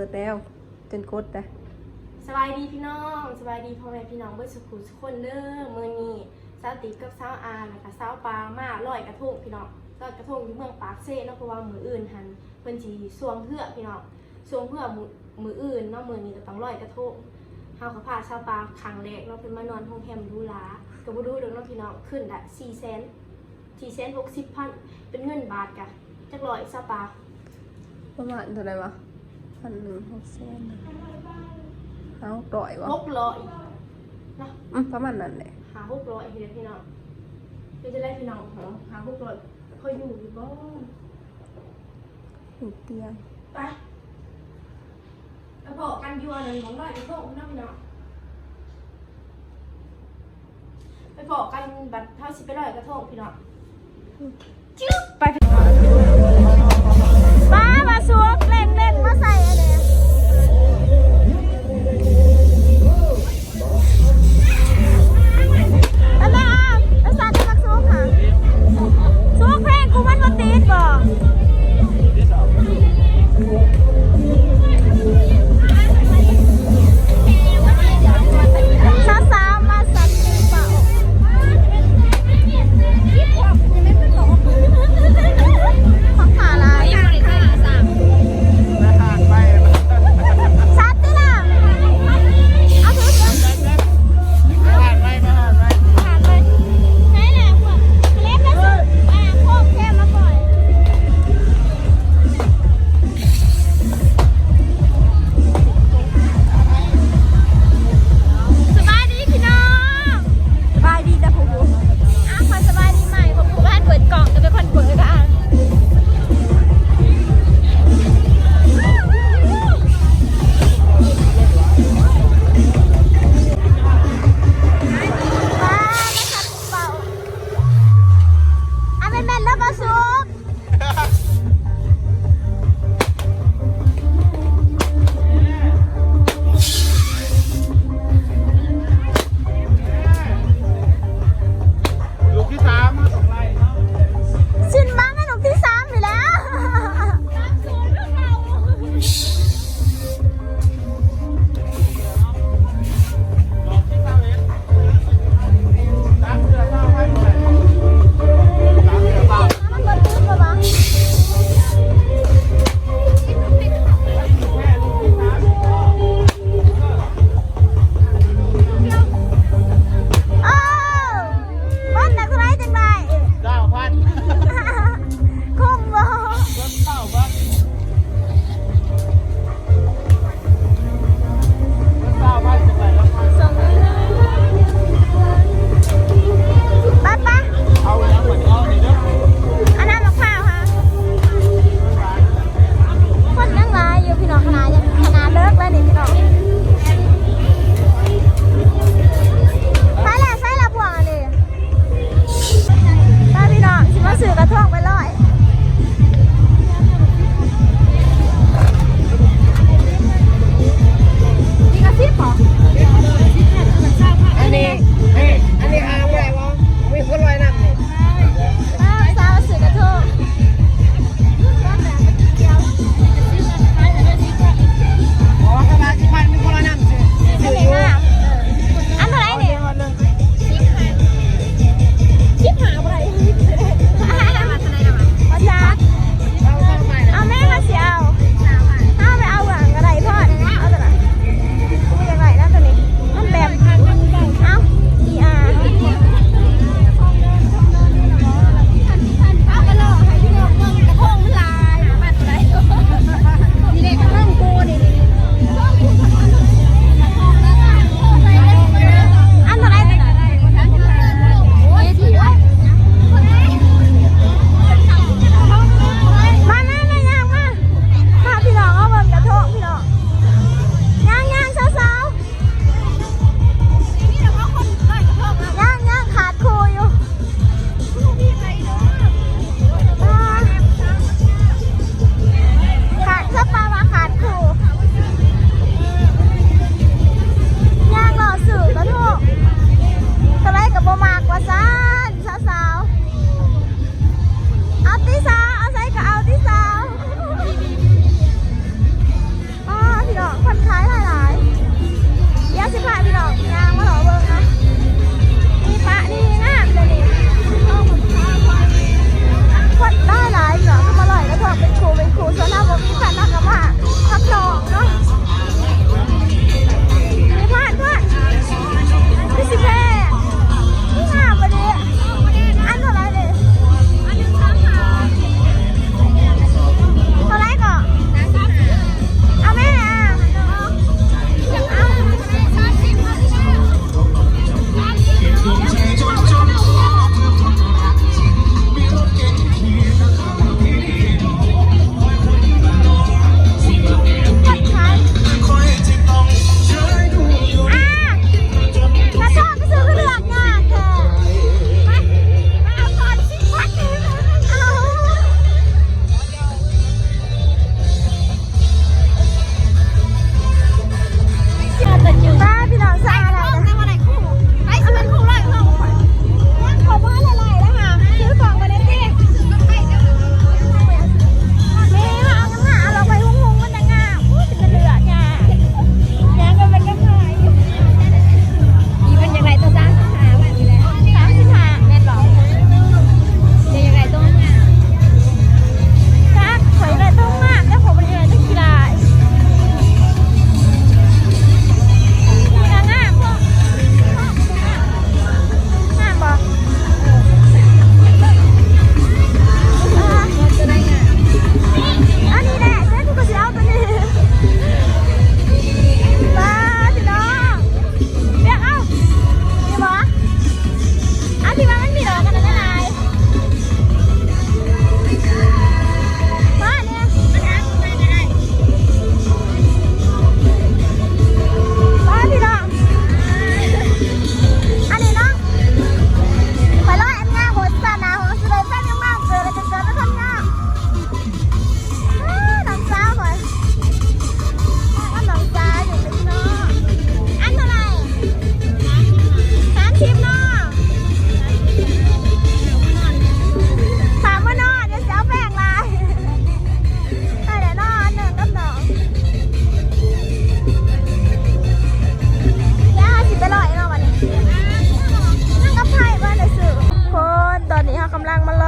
ปิดแล้วจนกดแต่สบายดีพี่น้องสบายดีพ่อแม่พี่น้องเบิดสุขุทุกคนเด้อมื้อนี้สาวติ๊กกับสาวอาแล้วก็สาวปลามาลอยกระทงพี่น้องลอยกระทงอยู่เมืองปากเซ่เนาะเพราะว่ามื้ออื่นหันเพิ่นสิสวงเพื่อพี่น้องสวงเพื่อมื้อมื้ออื่นเนาะมื้อนี้ก็ต้องลอยกระทงเฮาก็พาชาวปลาครั้งแรกเนาะเพิ่นมานอนโรงแรมหรูหราก็บ่รู้เด้อเนาะพี่น้องขึ้นละ4แสน4แสน60พันเป็นเงินบาทกะจักร้อยชาวปลาประมาณเท่าไหร่วะ พันหนึ่งหกแสนเอาต่อยวะ600เนาะอืมประมาณนั้นแหละหาหกร้อยพี่พี่น้องเดี๋ยวจะได้พี่น้องเหรอหาหกร้อยคอยอยู่อยู่บ้านอยู่เตียงไปกระบอกกันยัวหนึ่งของร้อยกระทงน้องพี่น้องไปบอกกันบัตรเท่าสิไปร้อยกระทงพี่น้องจึ๊บไปป้า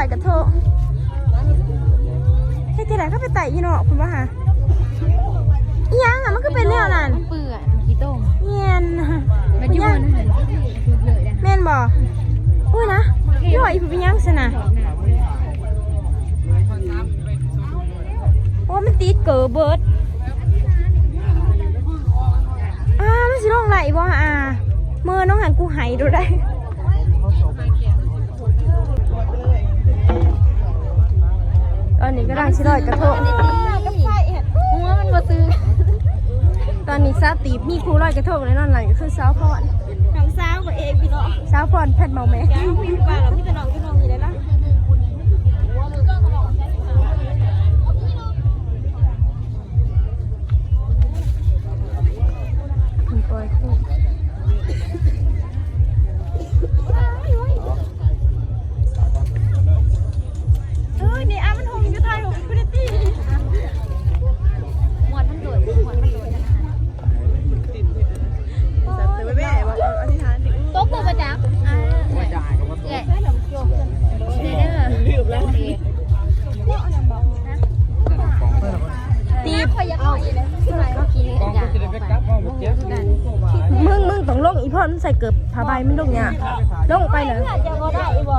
อยกระทงเฮ็ดที่ไหนก็ไปไต่ยี่เนาะคุณว่าฮะยังอะมันก็เป็นแนวนั้นเปื่อนขี้ต้เงียนมันยุ่งเม่นบอกอุ้ยนะย่อยอีผู้เป็นยังสนะโอ้มันติดเกอเบิร์ดอ่ามันสิลงไหลบ่อ่าเมื่อน้องหันกูหายดูได้ ตอนนี้ก็ดังชิลอยกระทงหัวมันมาซื้อ ตอนนี้ซาตีบมีครูลอยกระทงในนอนหลังก็คือสาวพรน้องสาวกับเองพี่น้องสาวพรแพทย์เมาแม่พี่ป้าเราพี่เป็นน้อง ใส่เกือบผ้าใบไม่ลงเนี่ยลงไปเลย จะบ่ได้บ่